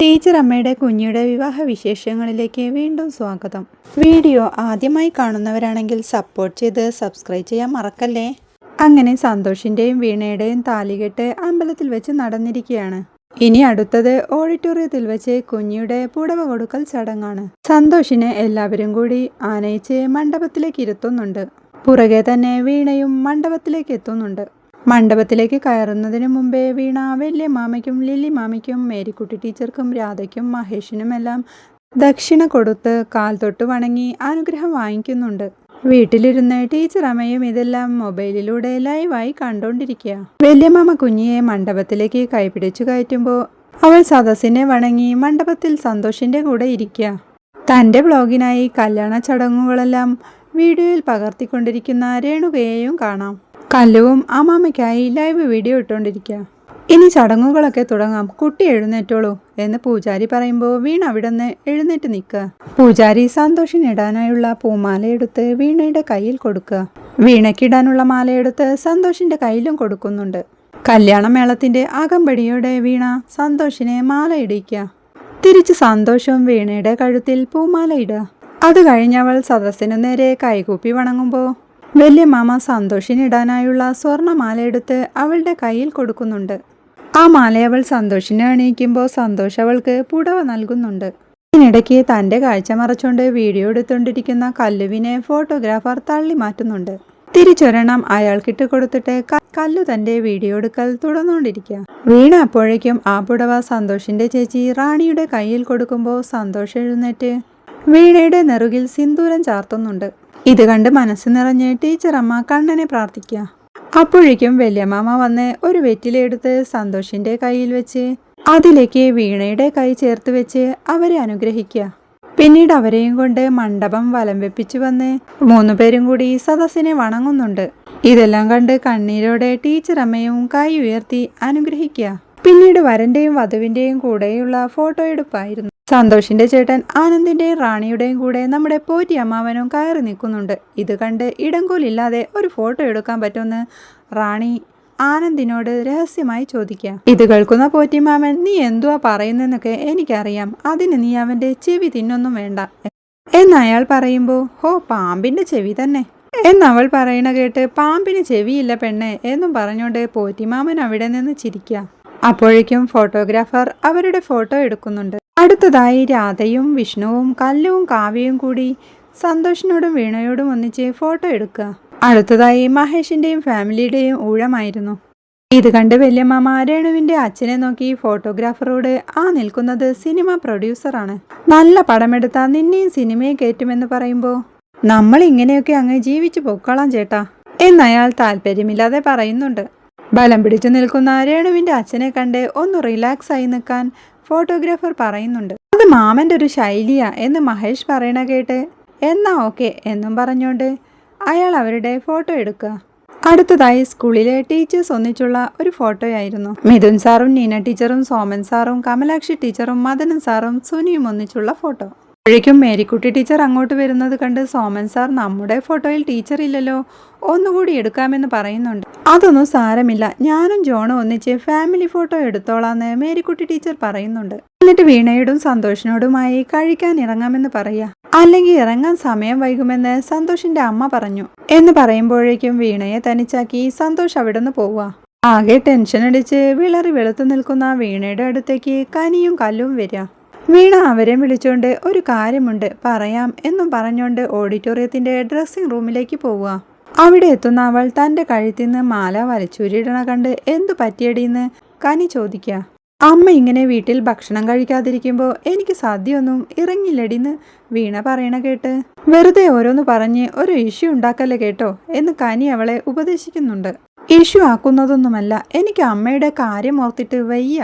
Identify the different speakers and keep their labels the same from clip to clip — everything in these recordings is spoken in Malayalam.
Speaker 1: ടീച്ചർ അമ്മയുടെ കുഞ്ഞിയുടെ വിവാഹ വിശേഷങ്ങളിലേക്ക് വീണ്ടും സ്വാഗതം. വീഡിയോ ആദ്യമായി കാണുന്നവരാണെങ്കിൽ സപ്പോർട്ട് ചെയ്ത് സബ്സ്ക്രൈബ് ചെയ്യാൻ മറക്കല്ലേ? അങ്ങനെ സന്തോഷിന്റെയും വീണയുടെയും താലികെട്ട് അമ്പലത്തിൽ വെച്ച് നടന്നിരിക്കുകയാണ്. ഇനി അടുത്തത് ഓഡിറ്റോറിയത്തിൽ വെച്ച് കുഞ്ഞിയുടെ പുടവ കൊടുക്കൽ ചടങ്ങാണ്. സന്തോഷിനെ എല്ലാവരും കൂടി ആനയിച്ച് മണ്ഡപത്തിലേക്ക് ഇരുത്തുന്നുണ്ട്. പുറകെ തന്നെ വീണയും മണ്ഡപത്തിലേക്ക് എത്തുന്നുണ്ട്. മണ്ഡപത്തിലേക്ക് കയറുന്നതിന് മുമ്പേ വീണ വലിയ മാമയ്ക്കും ലില്ലി മാമയ്ക്കും മേരിക്കുട്ടി ടീച്ചർക്കും രാധയ്ക്കും മഹേഷിനുമെല്ലാം ദക്ഷിണ കൊടുത്ത് കാൽ തൊട്ട് വണങ്ങി അനുഗ്രഹം വാങ്ങിക്കുന്നുണ്ട്. വീട്ടിലിരുന്ന് ടീച്ചർ അമ്മയും ഇതെല്ലാം മൊബൈലിലൂടെ ലൈവായി കണ്ടോണ്ടിരിക്കുക വല്യമാമ കുഞ്ഞിയെ മണ്ഡപത്തിലേക്ക് കൈപിടിച്ചു കയറ്റുമ്പോൾ അവൾ സദസ്സിനെ വണങ്ങി മണ്ഡപത്തിൽ സന്തോഷിന്റെ കൂടെ ഇരിക്കുക തന്റെ ബ്ലോഗിനായി കല്യാണ ചടങ്ങുകളെല്ലാം വീഡിയോയിൽ പകർത്തിക്കൊണ്ടിരിക്കുന്ന രേണുകയെയും കാണാം. കല്ലുവും അമ്മാമ്മയ്ക്കായി ലൈവ് വീഡിയോ ഇട്ടുകൊണ്ടിരിക്കുക ഇനി ചടങ്ങുകളൊക്കെ തുടങ്ങാം. കുട്ടി എഴുന്നേറ്റോളൂ എന്ന് പൂജാരി പറയുമ്പോൾ വീണ അവിടെ നിന്ന് എഴുന്നേറ്റ് നിൽക്കുക പൂജാരി സന്തോഷിനിടാനായുള്ള പൂമാലയെടുത്ത് വീണയുടെ കയ്യിൽ കൊടുക്കുക വീണയ്ക്കിടാനുള്ള മാലയെടുത്ത് സന്തോഷിന്റെ കയ്യിലും കൊടുക്കുന്നുണ്ട്. കല്യാണമേളത്തിന്റെ അകമ്പടിയോടെ വീണ സന്തോഷിനെ മാല ഇടിക്കുക തിരിച്ച് സന്തോഷം വീണയുടെ കഴുത്തിൽ പൂമാല ഇടുക അത് കഴിഞ്ഞവൾ സദസ്സിനു നേരെ കൈകൂപ്പി വണങ്ങുമ്പോൾ വലിയ മാമ സന്തോഷിനിടാനായുള്ള സ്വർണമാലയെടുത്ത് അവളുടെ കയ്യിൽ കൊടുക്കുന്നുണ്ട്. ആ മാല അവൾ സന്തോഷിനെ അണിയിക്കുമ്പോൾ സന്തോഷ് അവൾക്ക് പുടവ നൽകുന്നുണ്ട്. ഇതിനിടയ്ക്ക് തന്റെ കാഴ്ച മറച്ചുകൊണ്ട് വീഡിയോ എടുത്തുകൊണ്ടിരിക്കുന്ന കല്ലുവിനെ ഫോട്ടോഗ്രാഫർ തള്ളി മാറ്റുന്നുണ്ട്. തിരിച്ചൊരെണ്ണം അയാൾക്കിട്ട് കൊടുത്തിട്ട് കല്ലു തന്റെ വീഡിയോ എടുക്കൽ തുടർന്നുകൊണ്ടിരിക്കുക. വീണ അപ്പോഴേക്കും ആ പുടവ സന്തോഷിന്റെ ചേച്ചി റാണിയുടെ കയ്യിൽ കൊടുക്കുമ്പോൾ സന്തോഷ് എഴുന്നേറ്റ് വീണയുടെ നെറുകിൽ സിന്ദൂരം ചാർത്തുന്നുണ്ട്. ഇത് കണ്ട് മനസ്സ് നിറഞ്ഞ് ടീച്ചർ അമ്മ കണ്ണനെ പ്രാർത്ഥിക്കുക അപ്പോഴേക്കും വല്യമാമ വന്ന് ഒരു വെറ്റിലെടുത്ത് സന്തോഷിന്റെ കയ്യിൽ വെച്ച് അതിലേക്ക് വീണയുടെ കൈ ചേർത്ത് വെച്ച് അവരെ അനുഗ്രഹിക്കുക പിന്നീട് അവരെയും കൊണ്ട് മണ്ഡപം വലം വെപ്പിച്ചു വന്ന് മൂന്നുപേരും കൂടി സദസ്സിനെ വണങ്ങുന്നുണ്ട്. ഇതെല്ലാം കണ്ട് കണ്ണീരോടെ ടീച്ചർ അമ്മയും കൈ ഉയർത്തി അനുഗ്രഹിക്കുക പിന്നീട് വരന്റെയും വധുവിന്റെയും കൂടെയുള്ള ഫോട്ടോ എടുപ്പായിരുന്നു. സന്തോഷിന്റെ ചേട്ടൻ ആനന്ദിന്റെയും റാണിയുടെയും കൂടെ നമ്മുടെ പോറ്റി അമ്മാവനും കയറി നിൽക്കുന്നുണ്ട്. ഇത് കണ്ട് ഇടംകൂലില്ലാതെ ഒരു ഫോട്ടോ എടുക്കാൻ പറ്റുമെന്ന് റാണി ആനന്ദിനോട് രഹസ്യമായി ചോദിക്കാം ഇത് കേൾക്കുന്ന പോറ്റിമാമൻ നീ എന്തുവാ പറയുന്നെന്നൊക്കെ എനിക്കറിയാം. അതിന് നീ അവന്റെ ചെവി തിന്നൊന്നും വേണ്ട. എന്നയാൾ പറയുമ്പോൾ ഹോ പാമ്പിന്റെ ചെവി തന്നെ. എന്നവൾ പറയണ കേട്ട് പാമ്പിന് ചെവിയില്ല പെണ്ണെ എന്നും പറഞ്ഞുകൊണ്ട് പോറ്റിമാമൻ അവിടെ നിന്ന് ചിരിക്കുക. അപ്പോഴേക്കും ഫോട്ടോഗ്രാഫർ അവരുടെ ഫോട്ടോ എടുക്കുന്നുണ്ട്. അടുത്തതായി രാധയും വിഷ്ണുവും കല്ലുവും കാവ്യയും കൂടി സന്തോഷിനോടും വീണയോടും ഒന്നിച്ച് ഫോട്ടോ എടുക്കുക. അടുത്തതായി മഹേഷിന്റെയും ഫാമിലിയുടെയും ഊഴമായിരുന്നു. ഇത് കണ്ട് വല്യമ്മ രേണുവിന്റെ അച്ഛനെ നോക്കി ഫോട്ടോഗ്രാഫറോട് ആ നിൽക്കുന്നത് സിനിമ പ്രൊഡ്യൂസറാണ് നല്ല പടമെടുത്താൽ നിന്നെയും സിനിമയെ കയറ്റുമെന്ന് പറയുമ്പോൾ നമ്മൾ ഇങ്ങനെയൊക്കെ അങ്ങ് ജീവിച്ചു പൊക്കോളാം ചേട്ടാ എന്നയാൾ താല്പര്യമില്ലാതെ പറയുന്നുണ്ട്. ബലം പിടിച്ചു നിൽക്കുന്ന രേണുവിന്റെ അച്ഛനെ കണ്ട് ഒന്ന് റിലാക്സ് ആയി നിൽക്കാൻ ഫോട്ടോഗ്രാഫർ പറയുന്നുണ്ട്. അത് മാമന്റെ ഒരു ശൈലിയാ എന്ന് മഹേഷ് പറയണ കേട്ട് എന്നാ ഓക്കെ എന്നും പറഞ്ഞുകൊണ്ട് അയാൾ അവരുടെ ഫോട്ടോ എടുക്കുക അടുത്തതായി സ്കൂളിലെ ടീച്ചേഴ്സ് ഒന്നിച്ചുള്ള ഒരു ഫോട്ടോയായിരുന്നു. മിഥുൻ സാറും നീന ടീച്ചറും സോമൻ സാറും കമലാക്ഷി ടീച്ചറും മദനൻ സാറും സുനിയും ഒന്നിച്ചുള്ള ഫോട്ടോ. അപ്പോഴേക്കും മേരിക്കുട്ടി ടീച്ചർ അങ്ങോട്ട് വരുന്നത് കണ്ട് സോമൻ സാർ നമ്മുടെ ഫോട്ടോയിൽ ടീച്ചർ ഇല്ലല്ലോ ഒന്നുകൂടി എടുക്കാമെന്ന് പറയുന്നുണ്ട്. അതൊന്നും സാരമില്ല ഞാനും ജോണും ഒന്നിച്ച് ഫാമിലി ഫോട്ടോ എടുത്തോളാന്ന് മേരിക്കുട്ടി ടീച്ചർ പറയുന്നുണ്ട്. എന്നിട്ട് വീണയോടും സന്തോഷിനോടുമായി കഴിക്കാൻ ഇറങ്ങാമെന്ന് പറയാ. അല്ലെങ്കിൽ ഇറങ്ങാൻ സമയം വൈകുമെന്ന് സന്തോഷിന്റെ അമ്മ പറഞ്ഞു. എന്ന് പറയുമ്പോഴേക്കും വീണയെ തനിച്ചാക്കി സന്തോഷ് അവിടുന്ന് പോവുക. ആകെ ടെൻഷൻ അടിച്ച് വിളറി വെളുത്തു നിൽക്കുന്ന വീണയുടെ അടുത്തേക്ക് കനിയും കല്ലും വരിക. വീണ അവരെ വിളിച്ചുകൊണ്ട് ഒരു കാര്യമുണ്ട് പറയാം എന്നും പറഞ്ഞുകൊണ്ട് ഓഡിറ്റോറിയത്തിന്റെ ഡ്രസ്സിംഗ് റൂമിലേക്ക് പോവുക. അവിടെ എത്തുന്ന അവൾ തന്റെ കഴുത്തിൽ നിന്ന് മാല വലച്ചുരിടണ കണ്ട് എന്തു പറ്റിയടിയെന്ന് കനി ചോദിക്കുക അമ്മ ഇങ്ങനെ വീട്ടിൽ ഭക്ഷണം കഴിക്കാതിരിക്കുമ്പോൾ എനിക്ക് സദ്യയൊന്നും ഇറങ്ങില്ലടിന്ന് വീണ പറയണ കേട്ട്. വെറുതെ ഓരോന്ന് പറഞ്ഞ് ഒരു ഇഷ്യൂ ഉണ്ടാക്കല്ലേ കേട്ടോ എന്ന് കനി അവളെ ഉപദേശിക്കുന്നുണ്ട്. ഇഷ്യൂ ആക്കുന്നതൊന്നുമല്ല എനിക്ക് അമ്മയുടെ കാര്യം ഓർത്തിട്ട് വയ്യ.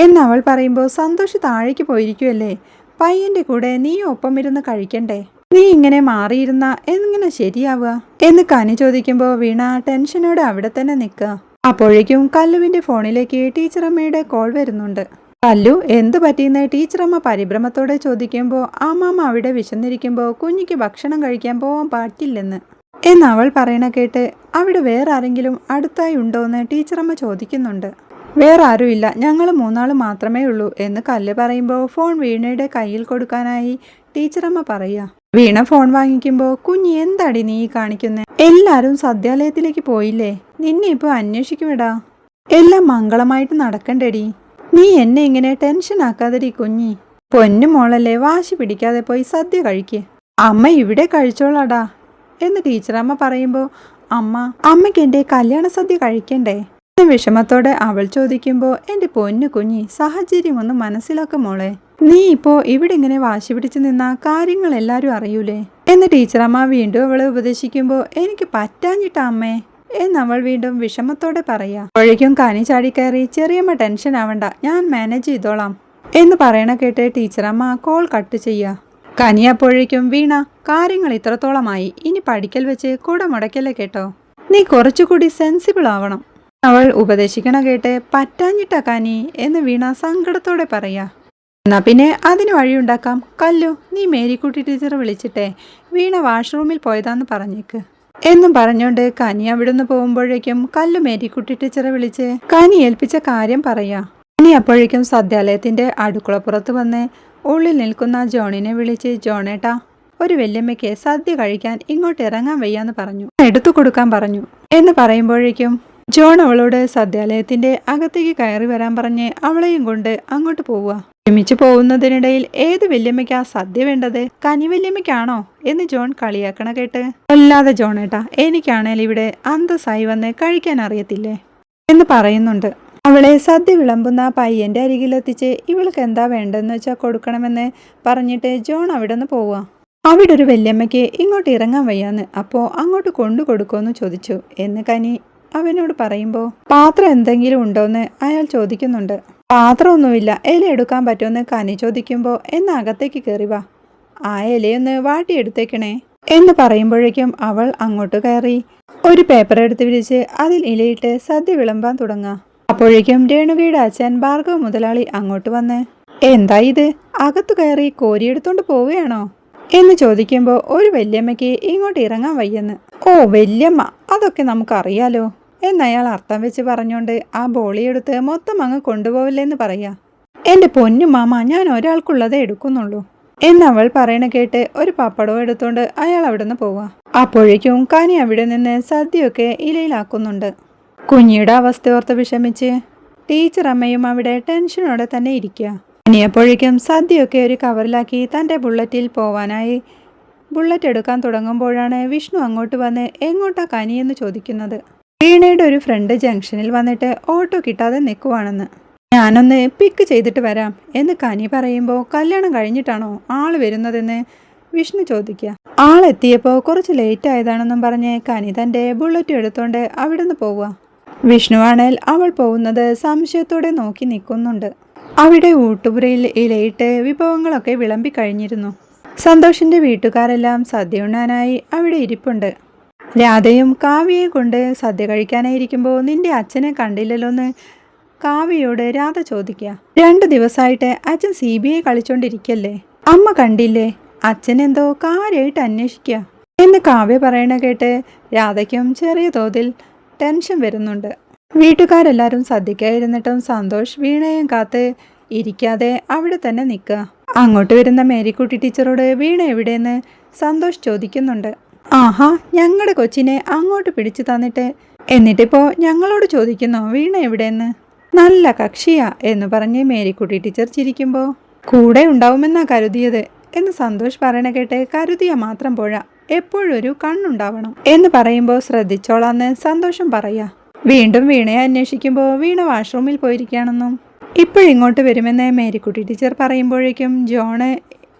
Speaker 1: എന്നവൾ പറയുമ്പോൾ സന്തോഷ് താഴേക്ക് പോയിരിക്കുമല്ലേ പയ്യന്റെ കൂടെ നീ ഒപ്പം ഇരുന്ന് കഴിക്കണ്ടേ? നീ ഇങ്ങനെ മാറിയിരുന്ന എങ്ങനെ ശരിയാവുക? എന്ന് കനി ചോദിക്കുമ്പോൾ വീണ ടെൻഷനോടെ അവിടെ തന്നെ നിൽക്കുക. അപ്പോഴേക്കും കല്ലുവിന്റെ ഫോണിലേക്ക് ടീച്ചറമ്മയുടെ കോൾ വരുന്നുണ്ട്. കല്ലു എന്തു പറ്റിയെന്ന് ടീച്ചറമ്മ പരിഭ്രമത്തോടെ ചോദിക്കുമ്പോൾ അമ്മമ്മ അവിടെ വിശന്നിരിക്കുമ്പോൾ കുഞ്ഞിക്ക് ഭക്ഷണം കഴിക്കാൻ പോവാൻ പറ്റില്ലെന്ന് എന്നവൾ പറയണ കേട്ട് അവിടെ വേറെ ആരെങ്കിലും അടുത്തായി ഉണ്ടോ എന്ന് ടീച്ചറമ്മ ചോദിക്കുന്നുണ്ട്. വേറെ ആരുമില്ല ഞങ്ങൾ മൂന്നാൾ മാത്രമേ ഉള്ളൂ എന്ന് കല്ല് പറയുമ്പോൾ ഫോൺ വീണയുടെ കയ്യിൽ കൊടുക്കാനായി ടീച്ചറമ്മ പറയുക വീണ ഫോൺ വാങ്ങിക്കുമ്പോൾ കുഞ്ഞി എന്താടി നീ കാണിക്കുന്നേ? എല്ലാവരും സദ്യാലയത്തിലേക്ക് പോയില്ലേ? നിന്നെ ഇപ്പൊ അന്വേഷിക്കുമെടാ. എല്ലാം മംഗളമായിട്ട് നടക്കണ്ടേടി. നീ എന്നെ ഇങ്ങനെ ടെൻഷൻ ആക്കാതെടി കുഞ്ഞി. പൊന്നു മോളല്ലേ വാശി പിടിക്കാതെ പോയി സദ്യ കഴിക്ക്. അമ്മ ഇവിടെ കഴിച്ചോളാടാ. എന്ന് ടീച്ചറമ്മ പറയുമ്പോൾ അമ്മ അമ്മയ്ക്ക് എന്റെ കല്യാണ സദ്യ കഴിക്കണ്ടേ? വിഷമത്തോടെ അവൾ ചോദിക്കുമ്പോൾ എന്റെ പൊന്നു കുഞ്ഞി സാഹചര്യം ഒന്ന് മനസ്സിലാക്കും മോളെ. നീ ഇപ്പോ ഇവിടെ ഇങ്ങനെ വാശി പിടിച്ചു നിന്ന കാര്യങ്ങൾ എല്ലാവരും അറിയൂലേ? എന്ന് ടീച്ചറമ്മ വീണ്ടും അവളെ ഉപദേശിക്കുമ്പോൾ എനിക്ക് പറ്റാഞ്ഞിട്ട അമ്മേ എന്നവൾ വീണ്ടും വിഷമത്തോടെ പറയാ. അപ്പോഴേക്കും കനി ചാടിക്കയറി ചെറിയമ്മ ടെൻഷൻ ആവണ്ട ഞാൻ മാനേജ് ചെയ്തോളാം എന്ന് പറയണ കേട്ട് ടീച്ചറമ്മ കോൾ കട്ട് ചെയ്യുക കനി അപ്പോഴേക്കും വീണ കാര്യങ്ങൾ ഇത്രത്തോളമായി. ഇനി പഠിക്കൽ വെച്ച് കൂടെ മുടക്കല്ലേ കേട്ടോ? നീ കുറച്ചുകൂടി സെൻസിബിൾ ആവണം. അവൾ ഉപദേശിക്കണ കേട്ട് പറ്റാഞ്ഞിട്ടാ കനി എന്ന് വീണ സങ്കടത്തോടെ പറയാ. എന്നാ പിന്നെ അതിന് വഴിയുണ്ടാക്കാം. കല്ലു നീ മേരിക്കുട്ടി ടീച്ചറെ വിളിച്ചിട്ടെ. വീണ വാഷ്റൂമിൽ പോയതാന്ന് പറഞ്ഞേക്ക്. എന്നും പറഞ്ഞുകൊണ്ട് കനി അവിടുന്ന് പോകുമ്പോഴേക്കും കല്ലു മേരിക്കുട്ടി ടീച്ചറെ വിളിച്ച് കനി ഏൽപ്പിച്ച കാര്യം പറയാ. കനി അപ്പോഴേക്കും സദ്യാലയത്തിന്റെ അടുക്കളപ്പുറത്ത് വന്ന് ഉള്ളിൽ നിൽക്കുന്ന ജോണിനെ വിളിച്ച് ജോണേട്ടാ ഒരു വല്യമ്മയ്ക്ക് സദ്യ കഴിക്കാൻ ഇങ്ങോട്ട് ഇറങ്ങാൻ വയ്യാന്ന് പറഞ്ഞു. എടുത്തു കൊടുക്കാൻ പറഞ്ഞു. എന്ന് പറയുമ്പോഴേക്കും ജോൺ അവളോട് സദ്യാലയത്തിന്റെ അകത്തേക്ക് കയറി വരാൻ പറഞ്ഞ് അവളെയും കൊണ്ട് അങ്ങോട്ട് പോവുക. ഒരുമിച്ച് പോകുന്നതിനിടയിൽ ഏത് വല്യമ്മയ്ക്കാ സദ്യ വേണ്ടത്? കനി വല്യമ്മയ്ക്കാണോ? എന്ന് ജോൺ കളിയാക്കണ കേട്ട്. അല്ലാതെ ജോണേട്ടാ എനിക്കാണേൽ ഇവിടെ അന്തസ്സായി വന്ന് കഴിക്കാൻ അറിയത്തില്ലേ? എന്ന് പറയുന്നുണ്ട്. അവളെ സദ്യ വിളമ്പുന്ന പയ്യന്റെ അരികിലെത്തിച്ച് ഇവൾക്ക് എന്താ വേണ്ടെന്ന് വെച്ചാൽ കൊടുക്കണമെന്ന് പറഞ്ഞിട്ട് ജോൺ അവിടെ നിന്ന് പോവുക. അവിടെ ഒരു വല്യമ്മയ്ക്ക് ഇങ്ങോട്ട് ഇറങ്ങാൻ വയ്യാന്ന് അപ്പോ അങ്ങോട്ട് കൊണ്ടു കൊടുക്കുമെന്ന് ചോദിച്ചു. എന്ന് കനി അവനോട് പറയുമ്പോൾ പാത്രം എന്തെങ്കിലും ഉണ്ടോന്ന് അയാൾ ചോദിക്കുന്നുണ്ട്. പാത്രമൊന്നുമില്ല ഇല എടുക്കാൻ പറ്റുമെന്ന് കനി ചോദിക്കുമ്പോൾ എന്ന് അകത്തേക്ക് കയറി വാ. ആ ഇലയൊന്ന് വാട്ടിയെടുത്തേക്കണേ എന്ന് പറയുമ്പോഴേക്കും അവൾ അങ്ങോട്ട് കയറി. ഒരു പേപ്പർ എടുത്ത് വിരിച്ച് അതിൽ ഇലയിട്ട് സദ്യ വിളമ്പാൻ തുടങ്ങാം. അപ്പോഴേക്കും രേണുകയുടെ അച്ഛൻ ഭാർഗവ മുതലാളി അങ്ങോട്ട് വന്ന് എന്താ ഇത്? അകത്തു കയറി കോരിയെടുത്തോണ്ട് പോവുകയാണോ? എന്ന് ചോദിക്കുമ്പോൾ ഒരു വല്യമ്മയ്ക്ക് ഇങ്ങോട്ട് ഇറങ്ങാൻ വയ്യെന്ന്. ഓ വല്യമ്മ അതൊക്കെ നമുക്കറിയാലോ. എന്നയാൾ അർത്ഥം വെച്ച് പറഞ്ഞുകൊണ്ട് ആ ബോളിയെടുത്ത് മൊത്തം അങ്ങ് കൊണ്ടുപോവില്ലെന്ന് പറയാ. എന്റെ പൊന്നു മാമ ഞാൻ ഒരാൾക്കുള്ളതേ എടുക്കുന്നുള്ളൂ എന്നവൾ പറയണ കേട്ട് ഒരു പപ്പടവും എടുത്തുകൊണ്ട് അയാൾ അവിടുന്ന് പോവാ. അപ്പോഴേക്കും കനി അവിടെ നിന്ന് സദ്യയൊക്കെ ഇലയിലാക്കുന്നുണ്ട്. കുഞ്ഞിയുടെ അവസ്ഥ ഓർത്ത് വിഷമിച്ച് ടീച്ചർ അമ്മയും അവിടെ ടെൻഷനോടെ തന്നെ ഇരിക്കുക ഇനി അപ്പോഴേക്കും സദ്യയൊക്കെ ഒരു കവറിലാക്കി തന്റെ ബുള്ളറ്റിൽ പോവാനായി. ബുള്ളറ്റ് എടുക്കാൻ തുടങ്ങുമ്പോഴാണ് വിഷ്ണു അങ്ങോട്ട് വന്ന് എങ്ങോട്ടാ കനിയെന്ന് ചോദിക്കുന്നത്. വീണയുടെ ഒരു ഫ്രണ്ട് ജംഗ്ഷനിൽ വന്നിട്ട് ഓട്ടോ കിട്ടാതെ നിൽക്കുവാണെന്ന് ഞാനൊന്ന് പിക്ക് ചെയ്തിട്ട് വരാം എന്ന് കനി പറയുമ്പോൾ കല്യാണം കഴിഞ്ഞിട്ടാണോ ആൾ വരുന്നതെന്ന് വിഷ്ണു ചോദിക്കുക ആളെത്തിയപ്പോൾ കുറച്ച് ലേറ്റ് ആയതാണെന്നും പറഞ്ഞ് കനി തന്റെ ബുള്ളറ്റ് എടുത്തോണ്ട് അവിടുന്ന് പോവുക. വിഷ്ണുവാണേൽ അവൾ പോകുന്നത് സംശയത്തോടെ നോക്കി നിൽക്കുന്നുണ്ട് അവിടെ ഊട്ടുപുരയിൽ ഇലയിട്ട് വിഭവങ്ങളൊക്കെ വിളമ്പി കഴിഞ്ഞിരുന്നു. സന്തോഷിന്റെ വീട്ടുകാരെല്ലാം സദ്യ ഉണ്ണാനായി അവിടെ ഇരിപ്പുണ്ട്. രാധയും കാവ്യയെ കൊണ്ട് സദ്യ കഴിക്കാനായിരിക്കുമ്പോൾ നിന്റെ അച്ഛനെ കണ്ടില്ലല്ലോ എന്ന് കാവ്യയോട് രാധ ചോദിക്കുക രണ്ടു ദിവസമായിട്ട് അച്ഛൻ സി ബി ഐ കളിച്ചോണ്ടിരിക്കല്ലേ? അമ്മ കണ്ടില്ലേ? അച്ഛനെന്തോ കാര്യമായിട്ട് അന്വേഷിക്കുക എന്ന് കാവ്യ പറയണ കേട്ട് രാധയ്ക്കും ചെറിയ തോതിൽ ടെൻഷൻ വരുന്നുണ്ട്. വീട്ടുകാരെല്ലാവരും സദ്യക്കായിരുന്നിട്ടും സന്തോഷ് വീണയും കാത്ത് ഇരിക്കാതെ അവിടെ തന്നെ നിൽക്കുക അങ്ങോട്ട് വരുന്ന മേരിക്കുട്ടി ടീച്ചറോട് വീണ എവിടെയെന്ന് സന്തോഷ് ചോദിക്കുന്നുണ്ട്. ആഹാ ഞങ്ങളുടെ കൊച്ചിനെ അങ്ങോട്ട് പിടിച്ചു തന്നിട്ട്. എന്നിട്ടിപ്പോ ഞങ്ങളോട് ചോദിക്കുന്നു വീണ എവിടെയെന്ന്? നല്ല കക്ഷിയാ എന്ന് പറഞ്ഞ് മേരിക്കുട്ടി ടീച്ചർ ചിരിക്കുമ്പോൾ കൂടെ ഉണ്ടാവുമെന്നാ കരുതിയത് എന്ന് സന്തോഷ് പറയണ കേട്ട് കരുതിയ മാത്രം പോഴ എപ്പോഴും ഒരു കണ്ണുണ്ടാവണം എന്ന് പറയുമ്പോൾ ശ്രദ്ധിച്ചോളാന്ന് സന്തോഷം പറയാ. വീണ്ടും വീണയെ അന്വേഷിക്കുമ്പോൾ വീണ വാഷ്റൂമിൽ പോയിരിക്കുകയാണെന്നും ഇപ്പോഴിങ്ങോട്ട് വരുമെന്ന് മേരിക്കുട്ടി ടീച്ചർ പറയുമ്പോഴേക്കും ജോണ്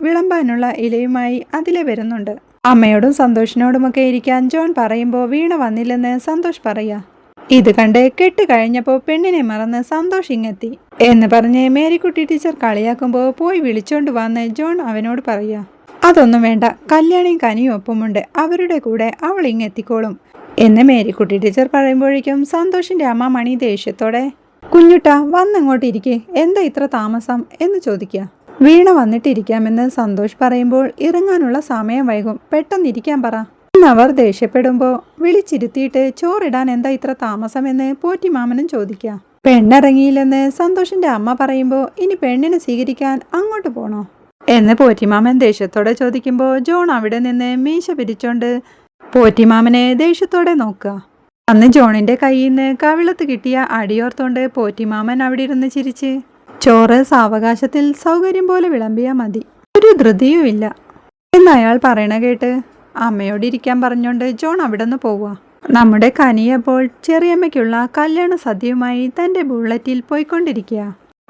Speaker 1: വിളമ്പാനുള്ള ഇലയുമായി അതിലെ വരുന്നുണ്ട്. അമ്മയോടും സന്തോഷിനോടുമൊക്കെ ഇരിക്കാൻ ജോൺ പറയുമ്പോൾ വീണ വന്നില്ലെന്ന് സന്തോഷ് പറയാ. ഇത് കണ്ട് കെട്ട് കഴിഞ്ഞപ്പോൾ പെണ്ണിനെ മറന്ന് സന്തോഷ് ഇങ്ങെത്തി. എന്ന് പറഞ്ഞ് മേരിക്കുട്ടി ടീച്ചർ കളിയാക്കുമ്പോൾ പോയി വിളിച്ചോണ്ട് വന്ന് ജോൺ അവനോട് പറയാ അതൊന്നും വേണ്ട കല്യാണിയും കനിയും ഒപ്പമുണ്ട് അവരുടെ കൂടെ അവൾ ഇങ്ങെത്തിക്കോളും. എന്ന് മേരിക്കുട്ടി ടീച്ചർ പറയുമ്പോഴേക്കും സന്തോഷിന്റെ അമ്മ മണി ദേഷ്യത്തോടെ കുഞ്ഞുട്ട വന്നങ്ങോട്ട് ഇരിക്കേ എന്താ ഇത്ര താമസം? എന്ന് ചോദിക്കുക വീണ വന്നിട്ടിരിക്കാമെന്ന് സന്തോഷ് പറയുമ്പോൾ ഇറങ്ങാനുള്ള സമയം വൈകും. പെട്ടെന്നിരിക്കാൻ പറ. എന്നവർ ദേഷ്യപ്പെടുമ്പോൾ വിളിച്ചിരുത്തിയിട്ട് ചോറിടാൻ എന്താ ഇത്ര താമസമെന്ന് പോറ്റിമാമനും ചോദിക്കുക പെണ്ണിറങ്ങിയില്ലെന്ന് സന്തോഷിന്റെ അമ്മ പറയുമ്പോൾ ഇനി പെണ്ണിനെ സ്വീകരിക്കാൻ അങ്ങോട്ട് പോണോ? എന്ന് പോറ്റിമാമൻ ദേഷ്യത്തോടെ ചോദിക്കുമ്പോൾ ജോൺ അവിടെ നിന്ന് മീശ പിരിച്ചോണ്ട് പോറ്റിമാമനെ ദേഷ്യത്തോടെ നോക്കുക അന്ന് ജോണിന്റെ കയ്യിൽ നിന്ന് കവിളത്ത് കിട്ടിയ അടിയോർത്തോണ്ട് പോറ്റിമാമൻ അവിടെ ഇരുന്ന് ചിരിച്ച് ചോറ് സാവകാശത്തിൽ സൗകര്യം പോലെ വിളമ്പിയാൽ മതി. ഒരു ധൃതിയുമില്ല. എന്ന് അയാൾ പറയണ കേട്ട് അമ്മയോട് ഇരിക്കാൻ പറഞ്ഞോണ്ട് ജോൺ അവിടെ നിന്ന് പോവുക നമ്മുടെ കനിയപ്പോൾ ചെറിയമ്മയ്ക്കുള്ള കല്യാണ സദ്യയുമായി തന്റെ ബുള്ളറ്റിൽ പോയിക്കൊണ്ടിരിക്കുക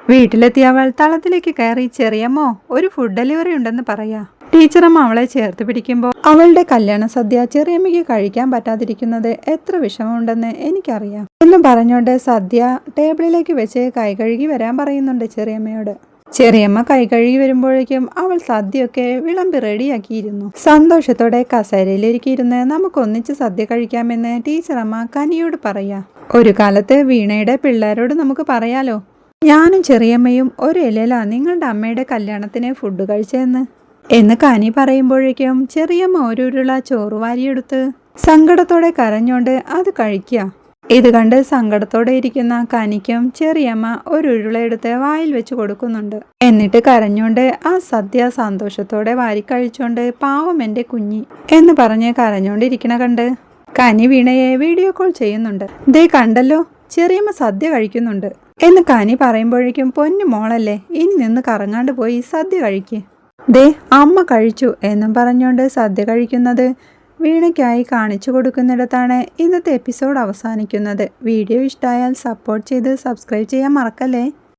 Speaker 1: വീട്ടിലെത്തിയ അവൾ തളത്തിലേക്ക് കയറി ചെറിയമ്മോ ഒരു ഫുഡ് ഡെലിവറി ഉണ്ടെന്ന് പറയാ. ടീച്ചറമ്മ അവളെ ചേർത്ത് പിടിക്കുമ്പോൾ അവളുടെ കല്യാണ സദ്യ ചെറിയമ്മയ്ക്ക് കഴിക്കാൻ പറ്റാതിരിക്കുന്നത് എത്ര വിഷമമുണ്ടെന്ന് എനിക്കറിയാം. എന്നും പറഞ്ഞുകൊണ്ട് സദ്യ ടേബിളിലേക്ക് വെച്ച് കൈ കഴുകി വരാൻ പറയുന്നുണ്ട് ചെറിയമ്മയോട്. ചെറിയമ്മ കൈ കഴുകി വരുമ്പോഴേക്കും അവൾ സദ്യയൊക്കെ വിളമ്പി റെഡിയാക്കിയിരുന്നു. സന്തോഷത്തോടെ കസേരയിലിരിക്കിയിരുന്ന് നമുക്ക് ഒന്നിച്ച് സദ്യ കഴിക്കാമെന്ന് ടീച്ചറമ്മ കനിയോട് പറയാ. ഒരു കാലത്ത് വീണയുടെ പിള്ളേരോട് നമുക്ക് പറയാലോ. ഞാനും ചെറിയമ്മയും ഒരു ഇലയിലാ നിങ്ങളുടെ അമ്മയുടെ കല്യാണത്തിന് ഫുഡ് കഴിച്ചതെന്ന്. എന്ന് കാനി പറയുമ്പോഴേക്കും ചെറിയമ്മ ഒരു ഉരുള ചോറ് വാരിയെടുത്ത് സങ്കടത്തോടെ കരഞ്ഞോണ്ട് അത് കഴിക്കുക ഇത് കണ്ട് സങ്കടത്തോടെ ഇരിക്കുന്ന കനിക്കും ചെറിയമ്മ ഒരു ഉരുളയെടുത്ത് വായിൽ വെച്ച് കൊടുക്കുന്നുണ്ട്. എന്നിട്ട് കരഞ്ഞോണ്ട് ആ സദ്യ സന്തോഷത്തോടെ വാരി കഴിച്ചോണ്ട് പാവം എന്റെ കുഞ്ഞി എന്ന് പറഞ്ഞ് കരഞ്ഞോണ്ടിരിക്കണ കണ്ട് കനി വീണയെ വീഡിയോ കോൾ ചെയ്യുന്നുണ്ട്. ദേ കണ്ടല്ലോ ചെറിയമ്മ സദ്യ കഴിക്കുന്നുണ്ട് എന്ന് കനി പറയുമ്പോഴേക്കും പൊന്നു മോളല്ലേ ഇനി നിന്ന് കറങ്ങാണ്ട് പോയി സദ്യ കഴിക്ക്. ദേ അമ്മ കഴിച്ചു എന്നും പറഞ്ഞുകൊണ്ട് സദ്യ കഴിക്കുന്നത് വീണയ്ക്കായി കാണിച്ചു കൊടുക്കുന്നിടത്താണ് ഇന്നത്തെ എപ്പിസോഡ് അവസാനിക്കുന്നത്. വീഡിയോ ഇഷ്ടമായാൽ സപ്പോർട്ട് ചെയ്ത് സബ്സ്ക്രൈബ് ചെയ്യാൻ മറക്കല്ലേ?